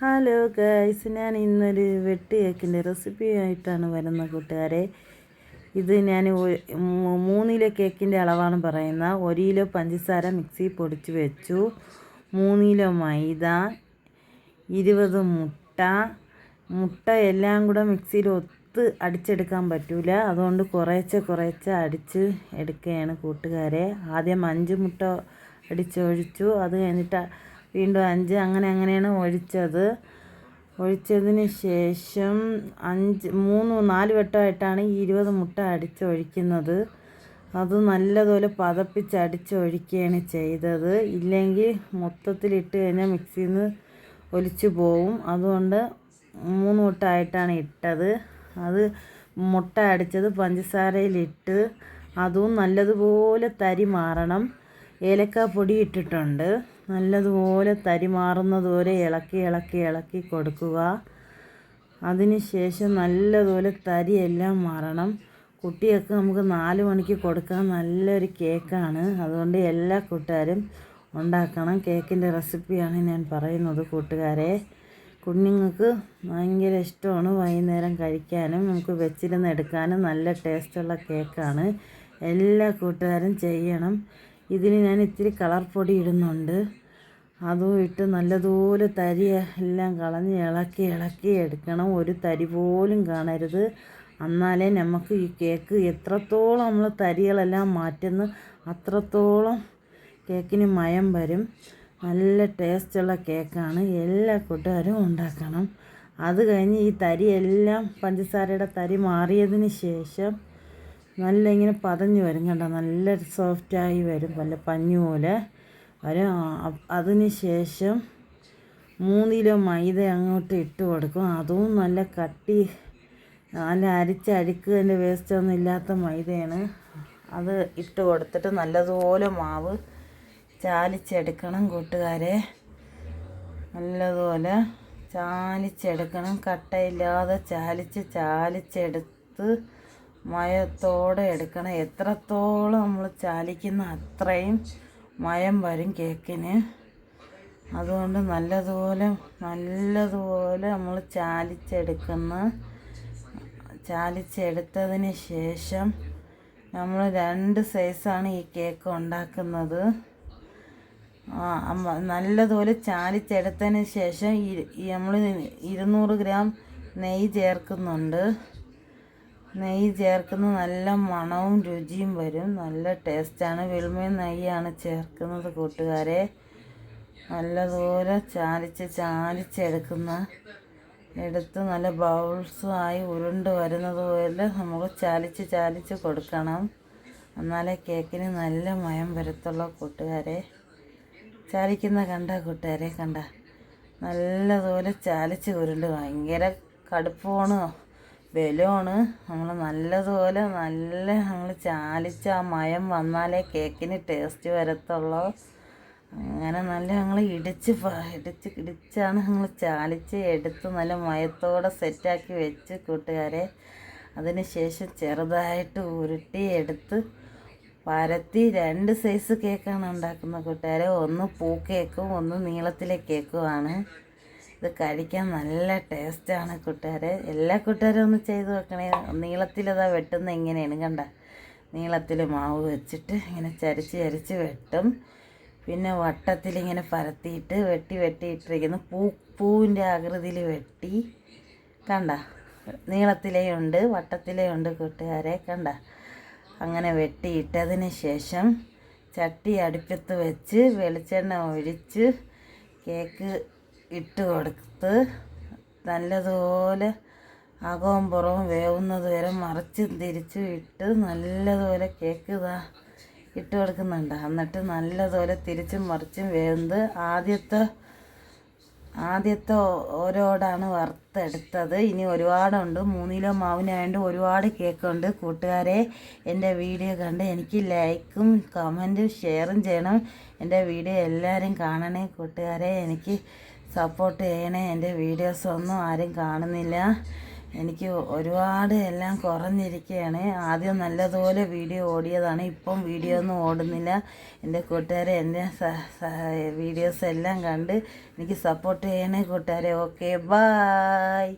Hello guys ഞാൻ ഇന്നൊരു വെട്ട് കേക്കിന്റെ റെസിപ്പി ആയിട്ടാണ് വരുന്നത് കൂട്ടുകാരെ. ഇത് ഞാൻ മൂന്ന് കേക്കിന്റെ അളവാണ് പറയുന്നത്. ഒരു കിലോ പഞ്ചസാര മിക്സി പൊടിച്ച് വെച്ചു. മൂന്ന് കിലോ മൈദ ഇരുപത് മുട്ട. മുട്ട എല്ലാം കൂടെ മിക്സിയിൽ ഒത്ത് അടിച്ചെടുക്കാൻ പറ്റൂല. അതുകൊണ്ട് കുറേച്ചെ കുറേച്ച അടിച്ച് എടുക്കുകയാണ് കൂട്ടുകാരെ. ആദ്യം അഞ്ച് മുട്ട അടിച്ചൊഴിച്ചു. അത് കഴിഞ്ഞിട്ട് വീണ്ടും അഞ്ച്. അങ്ങനെ അങ്ങനെയാണ് ഒഴിച്ചത്. ഒഴിച്ചതിന് ശേഷം അഞ്ച് മൂന്ന് നാല് വട്ടമായിട്ടാണ് ഈ ഇരുപത് മുട്ട അടിച്ചൊഴിക്കുന്നത്. അത് നല്ലതുപോലെ പതപ്പിച്ച് അടിച്ചൊഴിക്കുകയാണ് ചെയ്തത്. ഇല്ലെങ്കിൽ മൊത്തത്തിലിട്ട് കഴിഞ്ഞാൽ മിക്സിയിൽ നിന്ന് ഒലിച്ചു പോവും. അതുകൊണ്ട് മൂന്ന് മുട്ടായിട്ടാണ് ഇട്ടത്. അത് മുട്ട അടിച്ചത് പഞ്ചസാരയിലിട്ട് അതും നല്ലതുപോലെ തരി മാറണം. ഏലക്കാപ്പൊടി ഇട്ടിട്ടുണ്ട്. നല്ലതുപോലെ തരി മാറുന്നത് വരെ ഇളക്കി ഇളക്കി ഇളക്കി കൊടുക്കുക. അതിന് ശേഷം നല്ലതുപോലെ തരിയെല്ലാം മാറണം. കുട്ടിയൊക്കെ നമുക്ക് നാല് മണിക്ക് കൊടുക്കാൻ നല്ലൊരു കേക്കാണ്. അതുകൊണ്ട് എല്ലാ കൂട്ടുകാരും ഉണ്ടാക്കണം. കേക്കിന്റെ റെസിപ്പിയാണ് ഞാൻ പറയുന്നത് കൂട്ടുകാരെ. കുഞ്ഞുങ്ങൾക്ക് ഭയങ്കര ഇഷ്ടമാണ് വൈകുന്നേരം കഴിക്കാനും നമുക്ക് വെച്ചിരുന്ന് എടുക്കാനും നല്ല ടേസ്റ്റുള്ള കേക്കാണ്. എല്ലാ കൂട്ടുകാരും ചെയ്യണം. ഇതിന് ഞാൻ ഇത്തിരി കളർ പൊടി ഇടുന്നുണ്ട്. അതും ഇട്ട് നല്ലതുപോലെ തരി എല്ലാം കളഞ്ഞ് ഇളക്കി ഇളക്കി എടുക്കണം. ഒരു തരി പോലും കാണരുത്. എന്നാലേ നമുക്ക് ഈ കേക്ക് എത്രത്തോളം നമ്മൾ തരികളെല്ലാം മാറ്റുന്നു അത്രത്തോളം കേക്കിന് മയം വരും. നല്ല ടേസ്റ്റുള്ള കേക്കാണ്. എല്ലാ കൂട്ടുകാരും ഉണ്ടാക്കണം. അത് കഴിഞ്ഞ് ഈ തരി എല്ലാം പഞ്ചസാരയുടെ തരി മാറിയതിന് ശേഷം നല്ല ഇങ്ങനെ പതഞ്ഞ് വരും കണ്ടോ? നല്ല സോഫ്റ്റായി വരും. നല്ല പഞ്ഞു പോലെ. വരും അതിന് ശേഷം മൂന്ന് കിലോ മൈദ അങ്ങോട്ട് ഇട്ട് കൊടുക്കും. അതും നല്ല കട്ടി നല്ല അരിച്ച് വേസ്റ്റ് വേസ്റ്റൊന്നും ഇല്ലാത്ത മൈദയാണ്. അത് ഇട്ട് കൊടുത്തിട്ട് നല്ലതുപോലെ മാവ് ചാലിച്ചെടുക്കണം കൂട്ടുകാരെ. നല്ലതുപോലെ ചാലിച്ചെടുക്കണം. കട്ടയില്ലാതെ ചാലിച്ച് ചാലിച്ചെടുത്ത് മയത്തോടെ എടുക്കണം. എത്രത്തോളം നമ്മൾ ചാലിക്കുന്ന അത്രയും മയം വരും കേക്കിന്. അതുകൊണ്ട് നല്ലതുപോലെ നല്ലതുപോലെ നമ്മൾ ചാലിച്ചെടുക്കുന്ന ചാലിച്ചെടുത്തതിന് ശേഷം നമ്മൾ രണ്ട് സൈസാണ് ഈ കേക്ക് ഉണ്ടാക്കുന്നത്. നല്ലതുപോലെ ചാലിച്ചെടുത്തതിന് ശേഷം നമ്മൾ ഇരുന്നൂറ് ഗ്രാം നെയ്യ് ചേർക്കുന്നുണ്ട്. നെയ്യ് ചേർക്കുന്ന നല്ല മണവും രുചിയും വരും. നല്ല ടേസ്റ്റാണ് വെളുമയും നെയ്യാണ് ചേർക്കുന്നത് കൂട്ടുകാരെ. നല്ലതുപോലെ ചാലിച്ച് ചാലിച്ചെടുക്കുന്ന എടുത്ത് നല്ല ബൗൾസും ആയി ഉരുണ്ട് വരുന്നത് പോലെ നമുക്ക് ചാലിച്ച് ചാലിച്ച് കൊടുക്കണം. എന്നാലേ കേക്കിന് നല്ല മയം വരത്തുള്ള കൂട്ടുകാരെ. ചാലിക്കുന്ന കണ്ട കൂട്ടുകാരെ കണ്ട. നല്ലതുപോലെ ചാലിച്ച് ഉരുണ്ട്. ഭയങ്കര കടുപ്പമാണ്. ബലമാണ് നമ്മൾ നല്ലതുപോലെ നല്ല നമ്മൾ ചാലിച്ച ആ മയം വന്നാലേ കേക്കിന് ടേസ്റ്റ് വരത്തുള്ളൂ. അങ്ങനെ നല്ല ഞങ്ങൾ ഇടിച്ച് ഇടിച്ച് ഇടിച്ചാണ് ഞങ്ങൾ ചാലിച്ച് എടുത്ത് നല്ല മയത്തോടെ സെറ്റാക്കി വെച്ച് കൂട്ടുകാരെ. അതിന് ശേഷം ചെറുതായിട്ട് ഉരുട്ടി എടുത്ത് പരത്തി രണ്ട് സൈസ് കേക്കാണ് ഉണ്ടാക്കുന്ന കൂട്ടുകാരെ. ഒന്ന് പൂ കേക്കും ഒന്ന് നീളത്തിലെ കേക്കുമാണ് ഇത് കഴിക്കാൻ നല്ല ടേസ്റ്റാണ് കൂട്ടുകാരെ. എല്ലാ കൂട്ടുകാരും ഒന്ന് ചെയ്ത് വെക്കണേ നീളത്തിലതാ വെട്ടുന്നത് എങ്ങനെയാണ് കണ്ട? നീളത്തിൽ മാവ് വെച്ചിട്ട് ഇങ്ങനെ ചരിച്ച് ചരിച്ച് വെട്ടും. പിന്നെ വട്ടത്തിൽ ഇങ്ങനെ പരത്തിയിട്ട് വെട്ടി വെട്ടി ഇട്ടിരിക്കുന്നു പൂ പൂവിന്റെ ആകൃതിയിൽ വെട്ടി. കണ്ട? നീളത്തിലെയുണ്ട് ഉണ്ട് വട്ടത്തിലേ ഉണ്ട് കൂട്ടുകാരെ. കണ്ട? അങ്ങനെ വെട്ടിയിട്ടതിന് ശേഷം ചട്ടി അടുപ്പത്ത് വെച്ച് വെളിച്ചെണ്ണ ഒഴിച്ച് കേക്ക് ഇട്ട് കൊടുത്ത് നല്ലതുപോലെ അകവും പുറവും വേവുന്നത് വരെ മറിച്ചും തിരിച്ചും ഇട്ട് നല്ലതുപോലെ കേക്ക് ഇതാ ഇട്ട് കൊടുക്കുന്നുണ്ട്. എന്നിട്ട് നല്ലതുപോലെ തിരിച്ചും മറിച്ചും വേവുന്നത് ആദ്യത്തെ ആദ്യത്തെ ഓരോടാണ് വറുത്തെടുത്തത്. ഇനി ഒരുപാടുണ്ട്. മൂന്ന് കിലോ ഒരുപാട് കേക്കുണ്ട്. കൂട്ടുകാരെ എന്റെ വീഡിയോ കണ്ട് എനിക്ക് ലൈക്കും കമന്റും ഷെയറും ചെയ്യണം. എന്റെ വീഡിയോ എല്ലാവരും കാണണേ. കൂട്ടുകാരെ എനിക്ക് സപ്പോർട്ട് ചെയ്യണേ. എന്റെ വീഡിയോസ് ഒന്നും ആരും കാണുന്നില്ല. എനിക്ക് ഒരുപാട് എല്ലാം കുറഞ്ഞിരിക്കുകയാണ് ആദ്യം നല്ലതുപോലെ വീഡിയോ ഓടിയതാണ്. ഇപ്പം വീഡിയോ ഒന്നും ഓടുന്നില്ല. എന്റെ കൂട്ടുകാരെ എന്റെ വീഡിയോസ് എല്ലാം കണ്ട് എനിക്ക് സപ്പോർട്ട് ചെയ്യണേ കൂട്ടുകാരെ. Okay bye